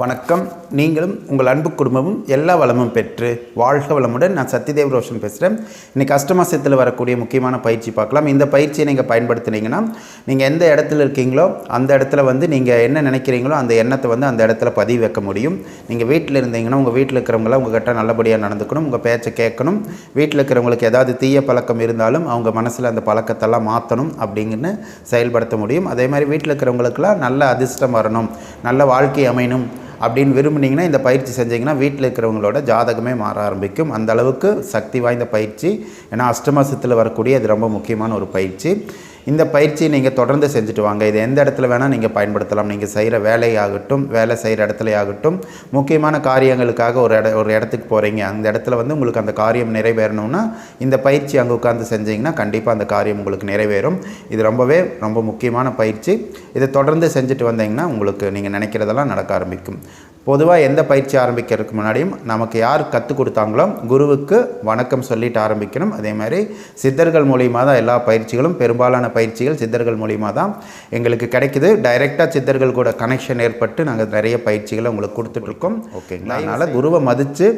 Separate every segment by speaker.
Speaker 1: வணக்கம். நீங்களும் உங்கள் அன்பு குடும்பமும் எல்லா வளமும் பெற்று வாழ்க வளமுடன். நான் சத்யதேவ் ரோஷன் பேசுகிறேன் இன்றைக்கி அஷ்டமாசத்தில் வரக்கூடிய முக்கியமான பயிற்சி பார்க்கலாம். இந்த பயிற்சியை நீங்கள் பயன்படுத்துனீங்கன்னா நீங்கள் எந்த இடத்துல இருக்கீங்களோ அந்த இடத்துல வந்து நீங்கள் என்ன நினைக்கிறீங்களோ அந்த எண்ணத்தை வந்து அந்த இடத்துல பதிவு வைக்க முடியும். நீங்கள் வீட்டில் இருந்தீங்கன்னா உங்கள் வீட்டில் இருக்கிறவங்களாம் உங்ககிட்ட நல்லபடியாக நடந்துக்கணும். உங்கள் பேச்சை கேட்கணும். வீட்டில் இருக்கிறவங்களுக்கு ஏதாவது தீய பழக்கம் இருந்தாலும் அவங்க மனசில் அந்த பழக்கத்தெல்லாம் மாற்றணும் அப்படிங்கன்னு செயல்படுத்த முடியும். அதே மாதிரி வீட்டில் இருக்கிறவங்களுக்கெல்லாம் நல்ல அதிர்ஷ்டம் வரணும். நல்ல வாழ்க்கை அமையணும். அப்படின்னு விரும்புனீங்கன்னா இந்த பயிற்சி செஞ்சீங்கன்னா வீட்டில் இருக்கிறவங்களோட ஜாதகமே மாற ஆரம்பிக்கும். அந்த அளவுக்கு சக்தி வாய்ந்த பயிற்சி. ஏன்னா அஷ்டமாசத்தில் வரக்கூடிய இது ரொம்ப முக்கியமான ஒரு பயிற்சி. இந்த பயிற்சியை நீங்கள் தொடர்ந்து செஞ்சுட்டு வாங்க. இது எந்த இடத்துல வேணால் நீங்கள் பயன்படுத்தலாம். நீங்கள் செய்கிற வேலையாகட்டும் வேலை செய்கிற இடத்துலையாகட்டும் முக்கியமான காரியங்களுக்காக ஒரு இட ஒரு இடத்துக்கு போகிறீங்க அந்த இடத்துல வந்து உங்களுக்கு அந்த காரியம் நிறைவேறணும்னா இந்த பயிற்சி அங்கே உட்காந்து செஞ்சீங்கன்னா கண்டிப்பாக அந்த காரியம் உங்களுக்கு நிறைவேறும். இது ரொம்பவே ரொம்ப முக்கியமான பயிற்சி. இதை தொடர்ந்து செஞ்சுட்டு வந்தீங்கன்னா உங்களுக்கு நீங்கள் நினைக்கிறதெல்லாம் நடக்க ஆரம்பிக்கும். பொதுவாக எந்த பயிற்சி ஆரம்பிக்கிறதுக்கு முன்னாடியும் நமக்கு யார் கற்றுக் கொடுத்தாங்களோ குருவுக்கு வணக்கம் சொல்லிட்டு ஆரம்பிக்கணும். அதே மாதிரி சித்தர்கள் மூலியமாக தான் எல்லா பயிற்சிகளும் பெரும்பாலான பயிற்சிகள் சித்தர்கள் மூலியமாக தான் எங்களுக்கு கிடைக்குது. டைரெக்டாக சித்தர்கள் கூட கனெக்ஷன் ஏற்பட்டு நாங்கள் நிறைய பயிற்சிகளை உங்களுக்கு கொடுத்துட்ருக்கோம் ஓகேங்களா அதனால் குருவை மதித்து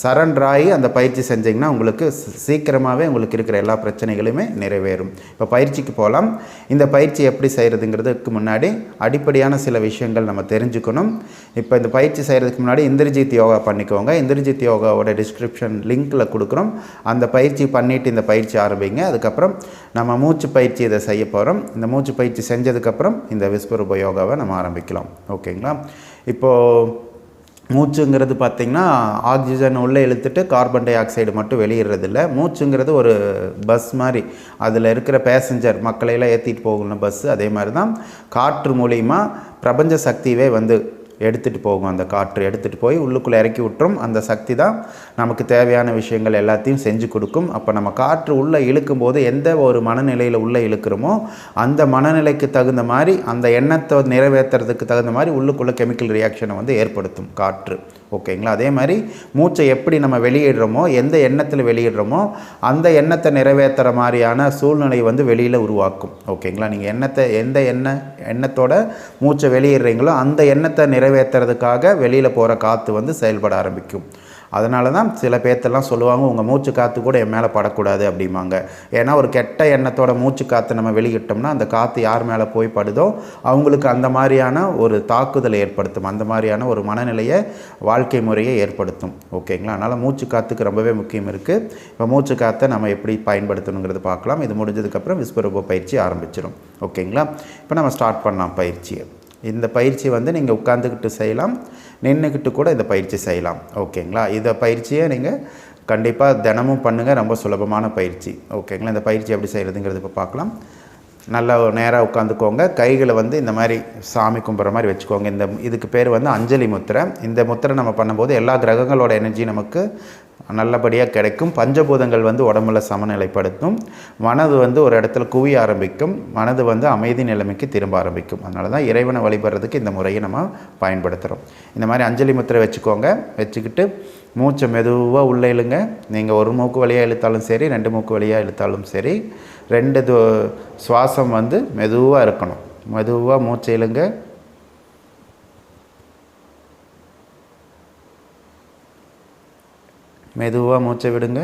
Speaker 1: சரண்டராகி அந்த பயிற்சி செஞ்சிங்கன்னா உங்களுக்கு சீக்கிரமாகவே உங்களுக்கு இருக்கிற எல்லா பிரச்சனைகளுமே நிறைவேறும். இப்போ பயிற்சிக்கு போகலாம் இந்த பயிற்சி எப்படி செய்கிறதுங்கிறதுக்கு முன்னாடி அடிப்படையான சில விஷயங்கள் நம்ம தெரிஞ்சுக்கணும். இப்போ இந்த பயிற்சி செய்கிறதுக்கு முன்னாடி இந்திரஜித் யோகா பண்ணிக்கோங்க. இந்திரஜித் யோகாவோட டிஸ்கிரிப்ஷன் லிங்க்கில் கொடுக்குறோம். அந்த பயிற்சி பண்ணிவிட்டு இந்த பயிற்சி ஆரம்பிங்க. அதுக்கப்புறம் நம்ம மூச்சு பயிற்சி இதை செய்ய போகிறோம் இந்த மூச்சு பயிற்சி செஞ்சதுக்கப்புறம் இந்த விஸ்வரூப யோகாவை நம்ம ஆரம்பிக்கலாம். ஓகேங்களா? இப்போது மூச்சுங்கிறது பார்த்திங்கன்னா ஆக்சிஜன் உள்ளே இழுத்துட்டு கார்பன் டை ஆக்சைடு மட்டும் வெளியிடுறது இல்லை மூச்சுங்கிறது ஒரு பஸ் மாதிரி. அதில் இருக்கிற பேசஞ்சர் மக்களையெல்லாம் ஏற்றிட்டு போகணும் பஸ்ஸு அதே மாதிரி தான் காற்று மூலிமா பிரபஞ்ச சக்தியவே வந்து எடுத்துகிட்டு போகும். அந்த காற்று எடுத்துகிட்டு போய் உள்ளுக்குள்ளே இறக்கி விட்டுரும். அந்த சக்தி தான் நமக்கு தேவையான விஷயங்கள் எல்லாத்தையும் செஞ்சு கொடுக்கும். அப்போ நம்ம காற்று உள்ளே இழுக்கும் போது எந்த ஒரு மனநிலையில் உள்ளே இழுக்கிறோமோ அந்த மனநிலைக்கு தகுந்த மாதிரி அந்த எண்ணத்தை நிறைவேற்றுறதுக்கு தகுந்த மாதிரி உள்ளுக்குள்ளே கெமிக்கல் ரியாக்ஷனை வந்து ஏற்படுத்தும் காற்று. ஓகேங்களா? அதே மாதிரி மூச்சை எப்படி நம்ம வெளியிடுறோமோ எந்த எண்ணத்தில் வெளியிடுறோமோ அந்த எண்ணத்தை நிறைவேற்றுற மாதிரியான சூழ்நிலை வந்து வெளியில் உருவாக்கும். ஓகேங்களா? நீங்கள் எண்ணத்தை எந்த எண்ண எண்ணத்தோட மூச்சை வெளியிடுறீங்களோ அந்த எண்ணத்தை நிறைவேற்றுறதுக்காக வெளியில் போகிற காற்று வந்து செயல்பட ஆரம்பிக்கும். அதனால தான் சில பேர்த்தெல்லாம் சொல்லுவாங்க உங்கள் மூச்சு காற்று கூட என் மேலே படக்கூடாது அப்படிம்பாங்க. ஏன்னா ஒரு கெட்ட எண்ணத்தோட மூச்சு காற்று நம்ம வெளியிட்டோம்னா அந்த காற்று யார் மேலே போய் படுதோ அவங்களுக்கு அந்த மாதிரியான ஒரு தாக்குதலை ஏற்படுத்தும். அந்த மாதிரியான ஒரு மனநிலையை வாழ்க்கை முறையை ஏற்படுத்தும். ஓகேங்களா? அதனால் மூச்சு காற்றுக்கு ரொம்பவே முக்கியம் இருக்குது இப்போ மூச்சு காற்றை நம்ம எப்படி பயன்படுத்தணுங்கிறது பார்க்கலாம். இது முடிஞ்சதுக்கப்புறம் விஸ்வரூப பயிற்சி ஆரம்பிச்சிடும் ஓகேங்களா? இப்போ நம்ம ஸ்டார்ட் பண்ணலாம் பயிற்சியை. இந்த பயிற்சி வந்து நீங்கள் உட்காந்துக்கிட்டு செய்யலாம். நின்றுக்கிட்டு கூட இந்த பயிற்சி செய்யலாம். ஓகேங்களா? இதை பயிற்சியை நீங்கள் கண்டிப்பாக தினமும் பண்ணுங்கள் ரொம்ப சுலபமான பயிற்சி. ஓகேங்களா? இந்த பயிற்சி எப்படி செய்கிறதுங்கிறது இப்போ பார்க்கலாம் நல்லா நேராக உட்காந்துக்கோங்க கைகளை வந்து இந்த மாதிரி சாமி கும்பிட்ற மாதிரி வச்சுக்கோங்க. இந்த இதுக்கு பேர் வந்து அஞ்சலி முத்திரை. இந்த முத்திரை நம்ம பண்ணும்போது எல்லா கிரகங்களோட எனர்ஜி நமக்கு நல்லபடியாக கிடைக்கும். பஞ்சபூதங்கள் வந்து உடம்புல சமநிலைப்படுத்தும். மனது வந்து ஒரு இடத்துல குவிய ஆரம்பிக்கும். மனது வந்து அமைதி நிலைமைக்கு திரும்ப ஆரம்பிக்கும். அதனால தான் இறைவனை வழிபடுறதுக்கு இந்த முறையை நம்ம பயன்படுத்துகிறோம் இந்த மாதிரி அஞ்சலி முத்திரை வச்சுக்கோங்க. வச்சுக்கிட்டு மூச்சை மெதுவாக உள்ளே இழுங்க. நீங்கள் ஒரு மூக்கு வழியாக இழுத்தாலும் சரி ரெண்டு மூக்கு வழியாக இழுத்தாலும் சரி ரெண்டு து சுவாசம் வந்து மெதுவாக இருக்கணும். மெதுவாக மூச்சை இழுங்க. மெதுவாக மூச்சை விடுங்க.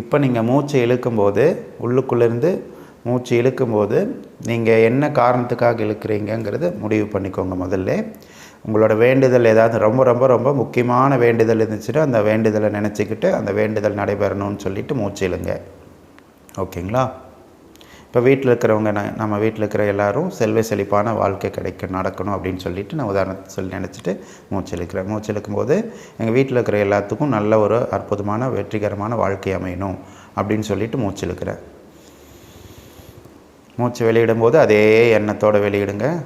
Speaker 1: இப்போ நீங்கள் மூச்சை இழுக்கும்போது உள்ளுக்குள்ளேருந்து மூச்சு இழுக்கும்போது நீங்கள் என்ன காரணத்துக்காக இழுக்கிறீங்கிறது முடிவு பண்ணிக்கோங்க முதல்ல. உங்களோட வேண்டுதல் ஏதாவது ரொம்ப ரொம்ப ரொம்ப முக்கியமான வேண்டுதல் இருந்துச்சுன்னா அந்த வேண்டுதலை நினச்சிக்கிட்டு அந்த வேண்டுதல் நடைபெறணும்னு சொல்லிட்டு மூச்சு இழுங்க. ஓகேங்களா? இப்போ வீட்டில் இருக்கிறவங்க ந- நம்ம வீட்டில் இருக்கிற எல்லாரும் செல்வ செழிப்பான வாழ்க்கை கிடைக்க நடக்கணும் அப்படின்னு சொல்லிட்டு நான் உதாரணத்தை சொல்லி நினச்சிட்டு மூச்சு இழுக்கிறேன். மூச்சு இழுக்கும்போது எங்கள் வீட்டில் இருக்கிற எல்லாத்துக்கும் நல்ல ஒரு அற்புதமான வெற்றிகரமான வாழ்க்கை அமையணும் அப்படின்னு சொல்லிட்டு மூச்சு இழுக்கிறேன். மூச்சு வெளியிடும்போது அதே எண்ணத்தோடு வெளியிடுங்க.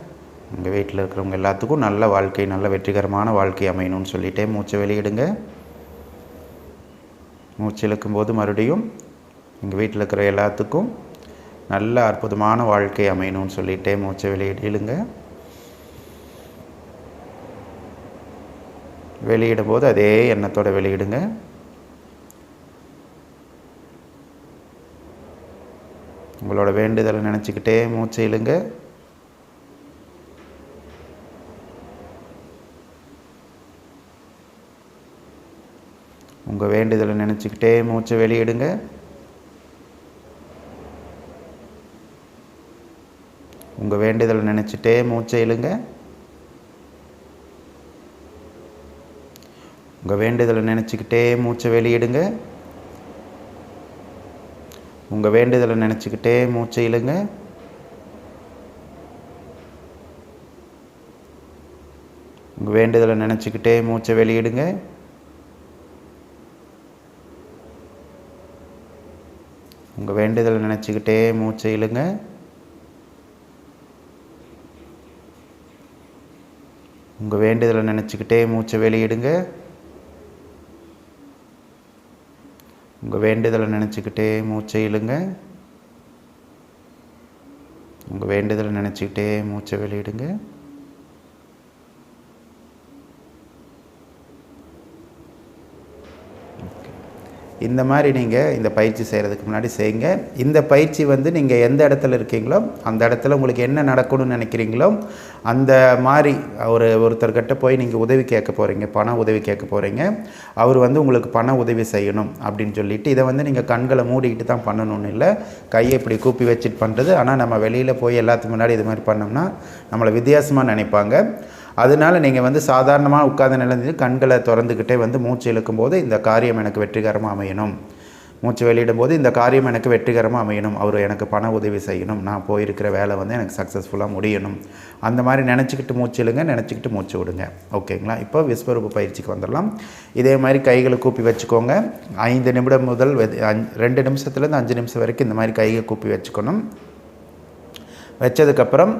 Speaker 1: உங்கள் வீட்டில் இருக்கிறவங்க எல்லாத்துக்கும் நல்ல வாழ்க்கை நல்ல வெற்றிகரமான வாழ்க்கை அமையணும்னு சொல்லிட்டே மூச்சை வெளியிடுங்க. மூச்சு இழுக்கும்போது மறுபடியும் எங்கள் வீட்டில் இருக்கிற எல்லாத்துக்கும் நல்ல அற்புதமான வாழ்க்கை அமையணும்னு சொல்லிட்டே மூச்சை வெளியிட இழுங்க. வெளியிடும் போது அதே எண்ணத்தோடு வெளியிடுங்க. உங்களோட வேண்டுதலை நினச்சிக்கிட்டே மூச்சை இழுங்க. உங்கள் வேண்டுதலை நினச்சிக்கிட்டே மூச்சை வெளியிடுங்க. உங்கள் வேண்டுதலை நினச்சிட்டே மூச்சை இழுங்க. உங்கள் வேண்டுதலை நினச்சிக்கிட்டே மூச்சை வெளியிடுங்க. உங்கள் வேண்டுதலை நினச்சிக்கிட்டே மூச்சை இழுங்க. உங்கள் வேண்டுதலை நினச்சிக்கிட்டே மூச்சை வெளியிடுங்க. உங்கள் வேண்டுதலை நினச்சிக்கிட்டே மூச்சை இழுங்க. உங்கள் வேண்டுதலை நினச்சிக்கிட்டே மூச்சை வெளியிடுங்க. உங்கள் வேண்டுதலை நினச்சிக்கிட்டே மூச்சை இழுங்க. உங்கள் வேண்டுதலை நினச்சிக்கிட்டே மூச்சை வெளியிடுங்க. இந்த மாதிரி நீங்கள் இந்த பயிற்சி செய்கிறதுக்கு முன்னாடி செய்யுங்க. இந்த பயிற்சி வந்து நீங்கள் எந்த இடத்துல இருக்கீங்களோ அந்த இடத்துல உங்களுக்கு என்ன நடக்கணும்னு நினைக்கிறீங்களோ அந்த மாதிரி ஒரு ஒருத்தர்கிட்ட போய் நீங்கள் உதவி கேட்க போகிறீங்க பண உதவி கேட்க போகிறீங்க அவர் வந்து உங்களுக்கு பண உதவி செய்யணும் அப்படின்னு சொல்லிட்டு இதை வந்து நீங்கள் கண்களை மூடிக்கிட்டு தான் பண்ணணும்னு இல்லை. கையை இப்படி கூப்பி வச்சுட்டு பண்ணுறது ஆனால் நம்ம வெளியில் போய் எல்லாத்துக்கு முன்னாடி இது மாதிரி பண்ணோம்னா நம்மளை வித்தியாசமாக நினைப்பாங்க. அதனால நீங்கள் வந்து சாதாரணமாக உட்கார்ந்த நிலந்து கண்களை திறந்துக்கிட்டே வந்து மூச்சு இழுக்கும்போது இந்த காரியம் எனக்கு வெற்றிகரமாக அமையணும். மூச்சு வெளியிடும் போது இந்த காரியம் எனக்கு வெற்றிகரமாக அமையணும். அவர் எனக்கு பண உதவி செய்யணும். நான் போயிருக்கிற வேலை வந்து எனக்கு சக்ஸஸ்ஃபுல்லாக முடியணும். அந்த மாதிரி நினச்சிக்கிட்டு மூச்சு இழுங்க நினச்சிக்கிட்டு மூச்சு விடுங்க. ஓகேங்களா இப்போ விஸ்வரூப பயிற்சிக்கு வந்துடலாம். இதே மாதிரி கைகளை கூப்பி வச்சுக்கோங்க. ஐந்து நிமிடம் முதல் ரெண்டு நிமிஷத்துலேருந்து அஞ்சு நிமிஷம் வரைக்கும் இந்த மாதிரி கையை கூப்பி வச்சுக்கணும். வச்சதுக்கப்புறம்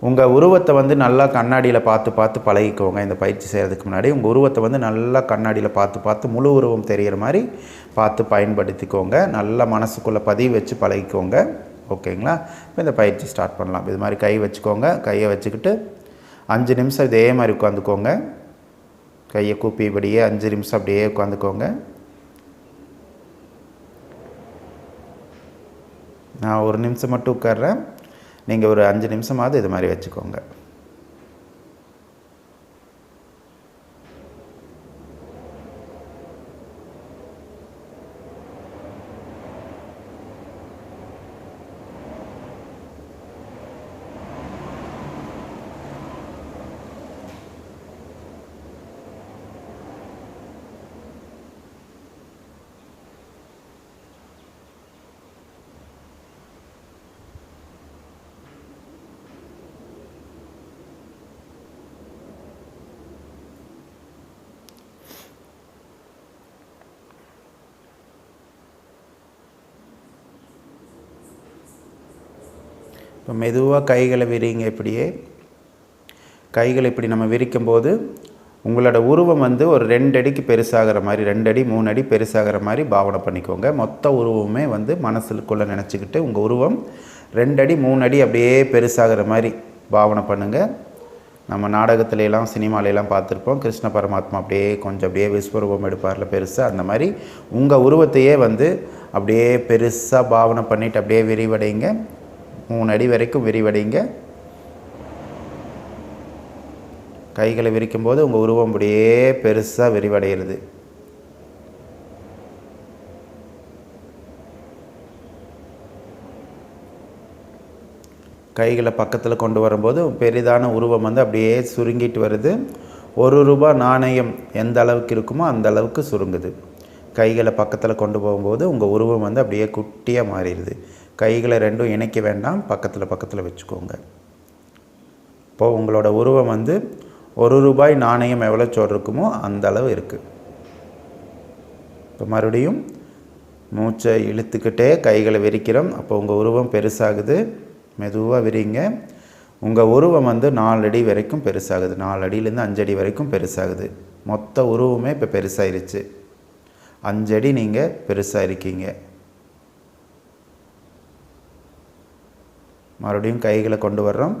Speaker 1: உங்கள் உருவத்தை வந்து நல்லா கண்ணாடியில் பார்த்து பார்த்து பழகிக்கோங்க. இந்த பயிற்சி செய்கிறதுக்கு முன்னாடி உங்கள் உருவத்தை வந்து நல்லா கண்ணாடியில் பார்த்து பார்த்து முழு உருவம் தெரிகிற மாதிரி பார்த்து பயன்படுத்திக்கோங்க. நல்லா மனசுக்குள்ளே பதிவு வச்சு பழகிக்கோங்க. ஓகேங்களா? இப்போ இந்த பயிற்சி ஸ்டார்ட் பண்ணலாம். இது மாதிரி கை வச்சுக்கோங்க. கையை வச்சுக்கிட்டு அஞ்சு நிமிஷம் இதே மாதிரி உட்காந்துக்கோங்க. கையை கூப்பி இப்படியே அஞ்சு நிமிஷம் அப்படியே உட்காந்துக்கோங்க. நான் ஒரு நிமிஷம் மட்டும் உட்கார்றேன். நீங்கள் ஒரு அஞ்சு நிமிஷமாவது இது மாதிரி வச்சுக்கோங்க. இப்போ மெதுவாக கைகளை விரிங்க இப்படியே. கைகளை இப்படி நம்ம விரிக்கும் போது உங்களோட உருவம் வந்து ஒரு ரெண்டு அடிக்கு பெருசாகிற மாதிரி ரெண்டு அடி மூணு அடி பெருசாகிற மாதிரி பாவனை பண்ணிக்கோங்க. மொத்த உருவமே வந்து மனசுக்குள்ளே நினச்சிக்கிட்டு உங்கள் உருவம் ரெண்டு அடி மூணு அடி அப்படியே பெருசாகிற மாதிரி பாவனை பண்ணுங்கள் நம்ம நாடகத்துலலாம் சினிமாலையெல்லாம் பார்த்துருப்போம். கிருஷ்ண பரமாத்மா அப்படியே கொஞ்சம் அப்படியே விஸ்வரூபம் எடுப்பார்ல பெருசாக அந்த மாதிரி உங்கள் உருவத்தையே வந்து அப்படியே பெருசாக பாவனை பண்ணிவிட்டு அப்படியே விரிவடைங்க. மூணு அடி வரைக்கும் விரிவடைங்க. கைகளை விரிக்கும் போது உங்கள் உருவம் அப்படியே பெருசாக விரிவடைகிறது. கைகளை பக்கத்தில் கொண்டு வரும்போது பெரிதான உருவம் வந்து அப்படியே சுருங்கிட்டு வருது. ஒரு ரூபா நாணயம் எந்த அளவுக்கு இருக்குமோ அந்த அளவுக்கு சுருங்குது. கைகளை பக்கத்தில் கொண்டு போகும்போது உங்கள் உருவம் வந்து அப்படியே குட்டியாக மாறிடுது. கைகளை ரெண்டும் இணைக்க வேண்டாம். பக்கத்தில் பக்கத்தில் வச்சுக்கோங்க. இப்போது உங்களோட உருவம் வந்து ஒரு ரூபாய் நாணயம் எவ்வளோ சோறு இருக்குமோ அந்த அளவு இருக்குது இப்போ மறுபடியும் மூச்சை இழுத்துக்கிட்டே கைகளை விரிக்கிறோம். அப்போ உங்கள் உருவம் பெருசாகுது. மெதுவாக விரிங்க. உங்கள் உருவம் வந்து நாலு அடி வரைக்கும் பெருசாகுது. நாலு அடியிலேருந்து அஞ்சு அடி வரைக்கும் பெருசாகுது. மொத்த உருவமே இப்போ பெருசாயிருச்சு. அஞ்சடி நீங்கள் பெருசாக இருக்கீங்க மறுபடியும் கைகளை கொண்டு வர்றோம்.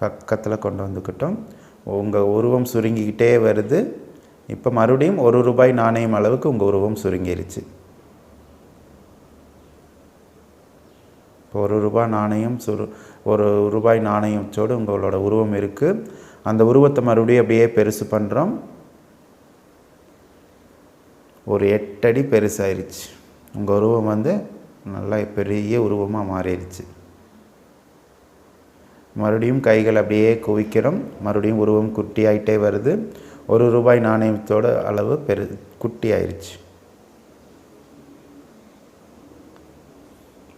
Speaker 1: பக்கத்தில் கொண்டு வந்துக்கிட்டோம். உங்கள் உருவம் சுருங்கிக்கிட்டே வருது. இப்போ மறுபடியும் ஒரு ரூபாய் நாணயம் அளவுக்கு உங்கள் உருவம் சுருங்கிருச்சு. இப்போ ஒரு ரூபாய் நாணயம் சுரு ஒரு ரூபாய் நாணயத்தோடு உங்களோட உருவம் இருக்குது அந்த உருவத்தை மறுபடியும் அப்படியே பெருசு பண்ணுறோம் ஒரு எட்டடி பெருசாயிருச்சு. உங்கள் உருவம் வந்து நல்லா பெரிய உருவமாக மாறிடுச்சு. மறுபடியும் கைகள் அப்படியே குவிக்கிறோம். மறுபடியும் உருவம் குட்டி ஆகிட்டே வருது. ஒரு ரூபாய் நாணயத்தோட அளவு பெரு குட்டி ஆயிடுச்சு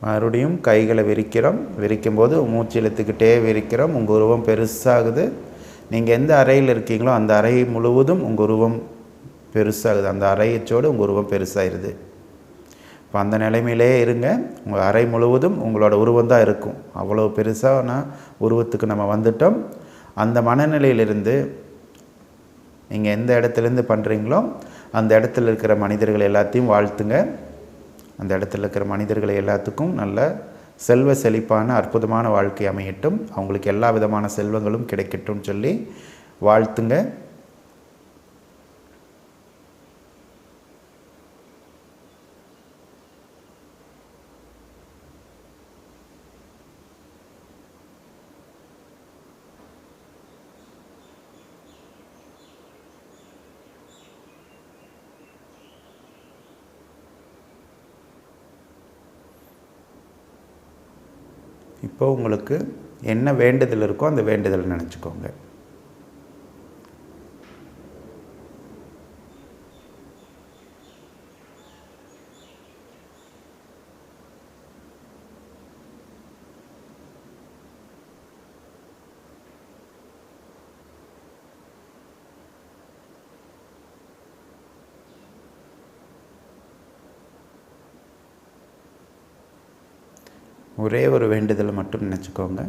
Speaker 1: மறுபடியும் கைகளை விரிக்கிறோம். விரிக்கும் போது மூச்சு இழுத்துக்கிட்டே விரிக்கிறோம். உங்கள் உருவம் பெருசாகுது. நீங்கள் எந்த அறையில் இருக்கீங்களோ அந்த அறை முழுவதும் உங்கள் உருவம் பெருசாகுது. அந்த அறையச்சோடு உங்கள் உருவம் பெருசாகிடுது இப்போ அந்த நிலைமையிலே இருங்க. உங்கள் அறை முழுவதும் உங்களோட உருவம் தான் இருக்கும். அவ்வளோ பெருசான உருவத்துக்கு நம்ம வந்துட்டோம். அந்த மனநிலையிலிருந்து நீங்கள் எந்த இடத்துலேருந்து பண்ணுறீங்களோ அந்த இடத்துல இருக்கிற மனிதர்கள் எல்லாத்தையும் வாழ்த்துங்க. அந்த இடத்துல இருக்கிற மனிதர்களை எல்லாத்துக்கும் நல்ல செல்வ செழிப்பான அற்புதமான வாழ்க்கை அமையட்டும். அவங்களுக்கு எல்லா விதமான செல்வங்களும் கிடைக்கட்டும் சொல்லி வாழ்த்துங்க. இப்போ உங்களுக்கு என்ன வேண்டுதல் இருக்கோ அந்த வேண்டுதலை நினச்சிக்கோங்க. ஒரே ஒரு வேண்டுதலை மட்டும் நினச்சிக்கோங்க.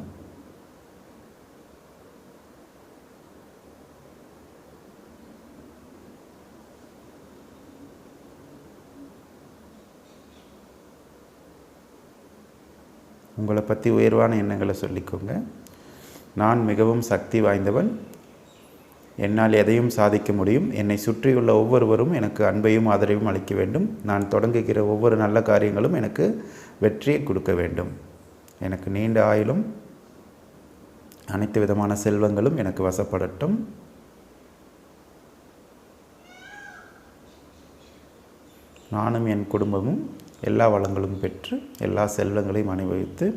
Speaker 1: உங்களை பற்றி உயர்வான எண்ணங்களை சொல்லிக்கோங்க. நான் மிகவும் சக்தி வாய்ந்தவன். என்னால் எதையும் சாதிக்க முடியும். என்னை சுற்றியுள்ள ஒவ்வொருவரும் எனக்கு அன்பையும் ஆதரவையும் அளிக்க வேண்டும். நான் தொடங்குகிற ஒவ்வொரு நல்ல காரியங்களும் எனக்கு வெற்றியை கொடுக்க வேண்டும். எனக்கு நீண்ட ஆயிலும் அனைத்து விதமான செல்வங்களும் எனக்கு வசப்படட்டும். நானும் என் குடும்பமும் எல்லா வளங்களும் பெற்று எல்லா செல்வங்களையும் அனுபவித்து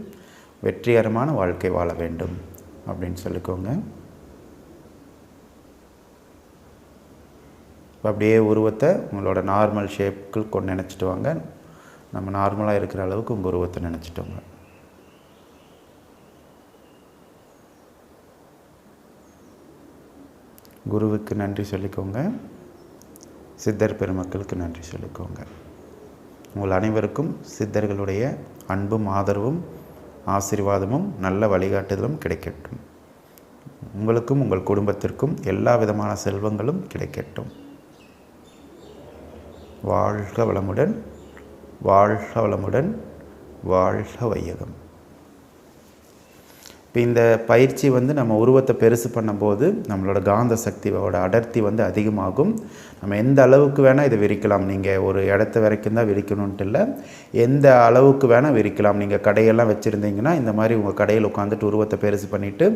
Speaker 1: வெற்றிகரமான வாழ்க்கை வாழ வேண்டும் அப்படின்னு சொல்லிக்கோங்க. அப்படியே உருவத்தை உங்களோட நார்மல் ஷேப்புக்கு கொண்டு நினச்சிட்டு வாங்க. நம்ம நார்மலாக இருக்கிற அளவுக்கு உங்கள் உருவத்தை நினச்சிட்டோங்க. குருவுக்கு நன்றி சொல்லிக்கோங்க. சித்தர் பெருமக்களுக்கு நன்றி சொல்லிக்கோங்க. உங்கள் அனைவருக்கும் சித்தர்களுடைய அன்பும் ஆதரவும் ஆசீர்வாதமும் நல்ல வழிகாட்டுதலும் கிடைக்கட்டும். உங்களுக்கும் உங்கள் குடும்பத்திற்கும் எல்லா விதமான செல்வங்களும் கிடைக்கட்டும். வாழ்க வளமுடன். வாழ்க வளமுடன் வாழ்க வையகம். இப்போ இந்த பயிற்சி வந்து நம்ம உருவத்தை பெருசு பண்ணும்போது நம்மளோட காந்த சக்தியோட அடர்த்தி வந்து அதிகமாகும். நம்ம எந்த அளவுக்கு வேணால் இதை விரிக்கலாம். நீங்கள் ஒரு இடத்த வரைக்கும் தான் விரிக்கணுன்ட்டு இல்லை. எந்த அளவுக்கு வேணால் விரிக்கலாம். நீங்கள் கடையெல்லாம் வச்சுருந்தீங்கன்னா இந்த மாதிரி உங்கள் கடையில் உட்காந்துட்டு உருவத்தை பெருசு பண்ணிவிட்டு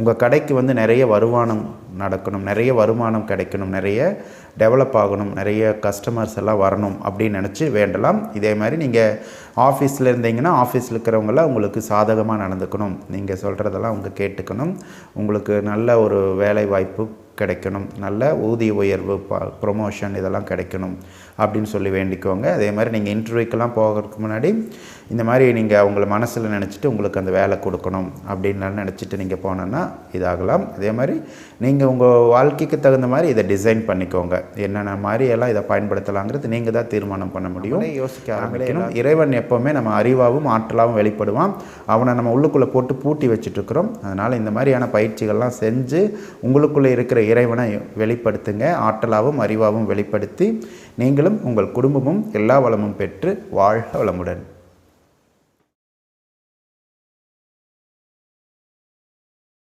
Speaker 1: உங்கள் கடைக்கு வந்து நிறைய வருமானம் நடக்கணும் நிறைய வருமானம் கிடைக்கணும் நிறைய டெவலப் ஆகணும் நிறைய கஸ்டமர்ஸ் எல்லாம் வரணும் அப்படின்னு நினச்சி வேண்டலாம். இதே மாதிரி நீங்கள் ஆஃபீஸில் இருந்தீங்கன்னா ஆஃபீஸில் இருக்கிறவங்களாம் உங்களுக்கு சாதகமாக நடந்துக்கணும். நீங்கள் சொல்கிறதெல்லாம் அவங்க கேட்டுக்கணும். உங்களுக்கு நல்ல ஒரு வேலை வாய்ப்பு கிடைக்கணும். நல்ல ஊதிய உயர்வு ப்ரொமோஷன் இதெல்லாம் கிடைக்கணும் அப்படின்னு சொல்லி வேண்டிக்கோங்க. அதே மாதிரி நீங்கள் இன்டர்வியூக்கெல்லாம் போகிறதுக்கு முன்னாடி இந்த மாதிரி நீங்கள் அவங்கள மனசில் நினச்சிட்டு உங்களுக்கு அந்த வேலை கொடுக்கணும் அப்படின்லாம் நினச்சிட்டு நீங்கள் போனோன்னா இதாகலாம். அதே மாதிரி நீங்கள் உங்கள் வாழ்க்கைக்கு தகுந்த மாதிரி இதை டிசைன் பண்ணிக்கோங்க. என்னென்ன மாதிரி எல்லாம் இதை பயன்படுத்தலாங்கிறது நீங்கள் தான் தீர்மானம் பண்ண முடியும். யோசிக்க ஆரம்பிக்கணும். இறைவன் எப்போவுமே நம்ம அறிவாகவும் ஆற்றலாகவும் வெளிப்படுவான். அவனை நம்ம உள்ளுக்குள்ளே போட்டு பூட்டி வச்சுட்ருக்குறோம் அதனால் இந்த மாதிரியான பயிற்சிகள்லாம் செஞ்சு உங்களுக்குள்ளே இருக்கிற இறைவனை வெளிப்படுத்துங்க. ஆற்றலாகவும் அறிவாகவும் வெளிப்படுத்தி நீங்களும் உங்கள் குடும்பமும் எல்லா வளமும் பெற்று வாழ்க வளமுடன்.